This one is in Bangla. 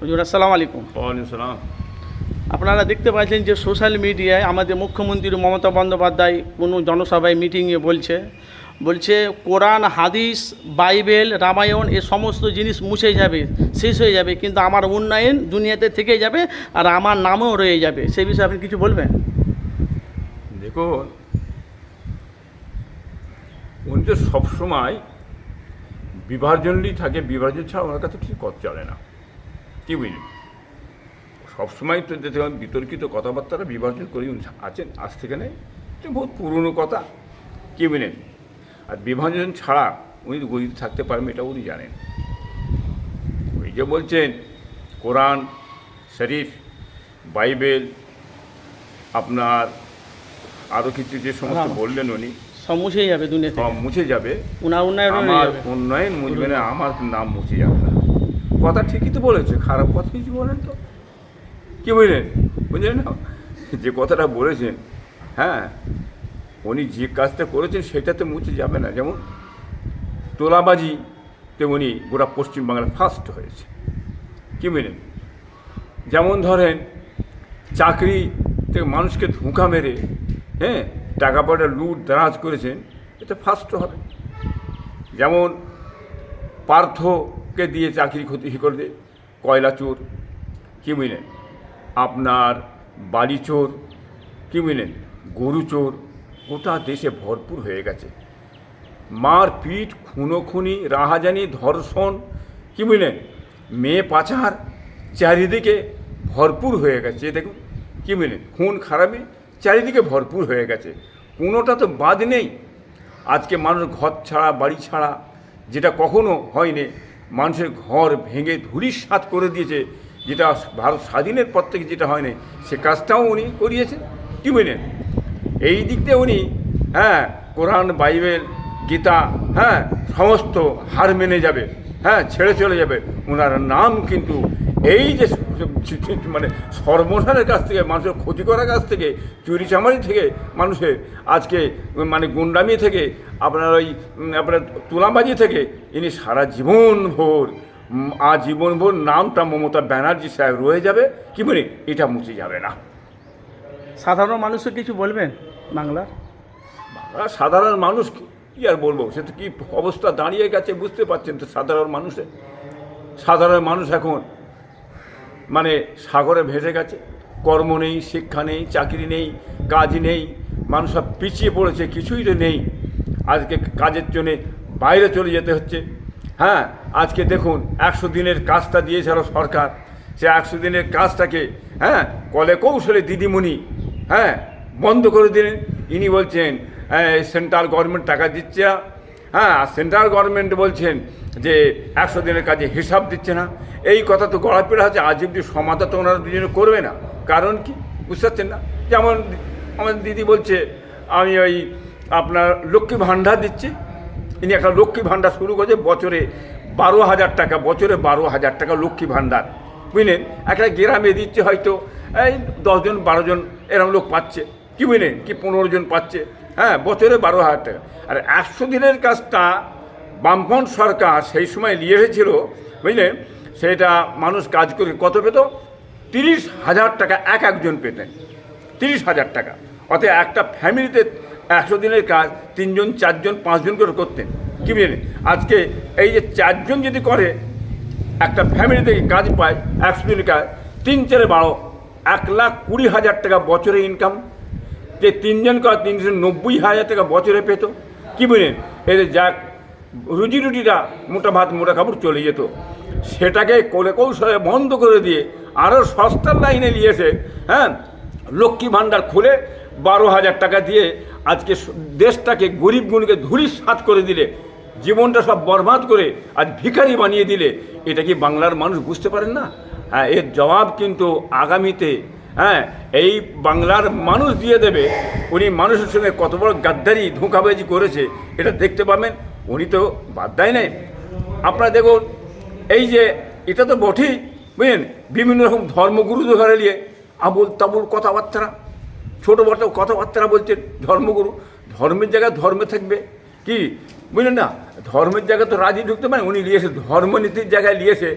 হুজুর আসসালামু আলাইকুম। ওয়ালাইকুম সালাম। আপনারা দেখতে পাচ্ছেন যে সোশ্যাল মিডিয়ায় আমাদের মুখ্যমন্ত্রী মমতা বন্দ্যোপাধ্যায় কোনো জনসভায় মিটিংয়ে বলছে। বলছে কোরআন হাদিস বাইবেল রামায়ণ এ সমস্ত জিনিস মুছে যাবে শেষ হয়ে যাবে কিন্তু আমার উন্নয়ন দুনিয়াতে থেকে যাবে আর আমার নামও রয়ে যাবে। সেই বিষয়ে আপনি কিছু বলবেন? দেখুন উনি তো সবসময় বিভাজনই থাকে বিভাজন ছাড়া ওনার কাছে কিছু কথা চলে না। কি বুঝলি সবসময় তো দেখলাম বিতর্কিত কথাবার্তারা বিভাজন করে উনি আছেন। আজ থেকে নেই এটা বহুত পুরনো কথা। কি বুঝলেন আর বিভাজন ছাড়া উনি গরিব থাকতে পারবেন এটা উনি জানেন। ওই যে বলছেন কোরআন শরীফ বাইবেল আপনার আরও কিছু যে সমস্ত বললেন উনি সব মুছেই যাবে দুনিয়া সব মুছে যাবে। উনার উন্নয়ন আমার উন্নয়ন মুছবে না আমার নাম মুছে যাবে না। কথা ঠিকই তো বলেছে, খারাপ কথা কিছু বলেন তো। কি বুঝলেন? বুঝলেন না? যে কথাটা বলেছেন হ্যাঁ উনি যে কাজটা করেছেন সেটা তো মুছে যাবে না। যেমন তোলাবাজিতে উনি গোটা পশ্চিমবাংলা ফার্স্ট হয়েছে। কি বুঝলেন? যেমন ধরেন চাকরি থেকে মানুষকে ধোঁকা মেরে হ্যাঁ টাকা পয়সা লুট, দারাজ করেছেন এটা ফার্স্ট হবে। যেমন পার্থকে দিয়ে চাকরি ক্ষতি করে দিয়ে কয়লা চোর? কী বুঝলেন আপনার বাড়ি চোর? কী বুঝলেন গরু চোর? গোটা দেশে ভরপুর হয়ে গেছে। মার পিঠ খুনোখুনি রাহাজানি, ধর্ষণ, কি বুঝলেন মেয়ে পাচার চারিদিকে ভরপুর হয়ে গেছে। দেখুন, কি বুঝলেন খুন খারাপি চারিদিকে ভরপুর হয়ে গেছে। কোনোটা তো বাদ নেই। আজকে মানুষ ঘর ছাড়া, বাড়ি ছাড়া, যেটা কখনো হয়নি মানুষের ঘর ভেঙে ধুলিস্বাত করে দিয়েছে। যেটা ভারত স্বাধীনের পর থেকে যেটা হয়নি, সে কাজটাও উনি করিয়েছেন, কি বলেন এই দিক দিয়ে উনি হ্যাঁ কোরআন, বাইবেল, গীতা হ্যাঁ সমস্ত হার মেনে যাবে হ্যাঁ ছেড়ে চলে যাবে। ওনার নাম কিন্তু এই যে মানে সর্বনাশের কাছ থেকে মানুষের ক্ষতি করার কাছ থেকে চুরি চামারি থেকে মানুষের আজকে মানে গুন্ডামি থেকে আপনার ওই আপনার তুলাবাজি থেকে ইনি সারা জীবন ভোর উম, আজীবন ভোর নামটা মমতা ব্যানার্জি সাহেব রয়ে যাবে কি বলি? এটা মুছে যাবে না। সাধারণ মানুষকে কিছু বলবেন বাংলার? আর সাধারণ মানুষ কি আর বলব? সে তো কি অবস্থা দাঁড়িয়ে গেছে বুঝতে পারছেন তো সাধারণ মানুষের? সাধারণ মানুষ এখন মানে সাগরে ভেসে গেছে। কর্ম নেই, শিক্ষা নেই, চাকরি নেই, কাজ নেই, মানুষ সব পিছিয়ে পড়েছে, কিছুই তো নেই। আজকে কাজের জন্যে বাইরে চলে যেতে হচ্ছে। হ্যাঁ আজকে দেখুন, একশো দিনের কাজটা দিয়েছিল সরকার। সে একশো দিনের কাজটাকে হ্যাঁ কলে কৌশলে দিদিমণি হ্যাঁ বন্ধ করে দিলেন। ইনি বলছেন সেন্ট্রাল গভর্নমেন্ট টাকা দিচ্ছে হ্যাঁ আর সেন্ট্রাল গভর্নমেন্ট বলছেন যে একশো দিনের কাজে হিসাব দিচ্ছে না। এই কথা তো গড়াপেড়া হচ্ছে, আজ অব্দি সমাধান তো ওনারা দুজনে করবে না। কারণ কি? বুঝতে পারছেন না? যেমন আমার দিদি বলছে, আমি ওই আপনার লক্ষ্মী ভাণ্ডার দিচ্ছি। ইনি একটা লক্ষ্মী ভাণ্ডার শুরু করেছে, বছরে বারো হাজার টাকা, বছরে বারো হাজার টাকা লক্ষ্মী ভাণ্ডার। বুঝলেন? একটা গ্রামে দিচ্ছে হয়তো, এই দশজন বারো জন এরকম লোক পাচ্ছে। কি বুঝলেন কি পনেরো জন পাচ্ছে? হ্যাঁ বছরে বারো হাজার টাকা আর একশো দিনের কাজটা বামপন্থ সরকার সেই সময় নিয়ে এসেছিল বুঝলেন সেটা মানুষ কাজ করে কত পেত? তিরিশ হাজার টাকা এক একজন পেতেন। তিরিশ হাজার টাকা। অতএব একটা ফ্যামিলিতে একশো দিনের কাজ, তিনজন, চারজন, পাঁচজন করে করতেন। কি বুঝলেন আজকে এই যে চারজন যদি করে, একটা ফ্যামিলি থেকে কাজ পায়, একশো দিনের কাজ, তিন চারে বারো, এক লাখ কুড়ি হাজার টাকা বছরে ইনকাম যে তিনজন কর তিনশো নব্বই হাজার টাকা বছরে পেত। কি বুঝলেন? এদের যাক রুজি রুটিটা মোটা ভাত, মোটা কাপড় চলে যেত। সেটাকে কোলে কৌশলে বন্ধ করে দিয়ে আরও সস্তার লাইনে নিয়ে এসে হ্যাঁ লক্ষ্মী ভাণ্ডার খুলে বারো হাজার টাকা দিয়ে আজকে দেশটাকে গরিব গুণকে ধুলিস সাত করে দিলে। জীবনটা সব বরবাদ করে আজ ভিখারি বানিয়ে দিলে। এটা কি বাংলার মানুষ বুঝতে পারেন না? হ্যাঁ এর জবাব কিন্তু আগামীতে হ্যাঁ এই বাংলার মানুষ দিয়ে দেবে। উনি মানুষের সঙ্গে কত বড় গাদ্দারি, ধোঁকাবাজি করেছে, এটা দেখতে পাবেন। উনি তো বাদ দেয় নাই। আপনারা দেখুন, এই যে, এটা তো বটেই। বুঝলেন? বিভিন্ন রকম ধর্মগুরু ধরে নিয়ে আবুল তাবুল কথাবার্তা। ছোটো বড় কথাবার্তা বলছেন ধর্মগুরু। ধর্মের জায়গায় ধর্মে থাকবে। কি? বুঝলেন না? ধর্মের জায়গায় তো রাজি ঢুকতে পারে উনি নিয়েছে ধর্মনীতির জায়গায় নিয়েছে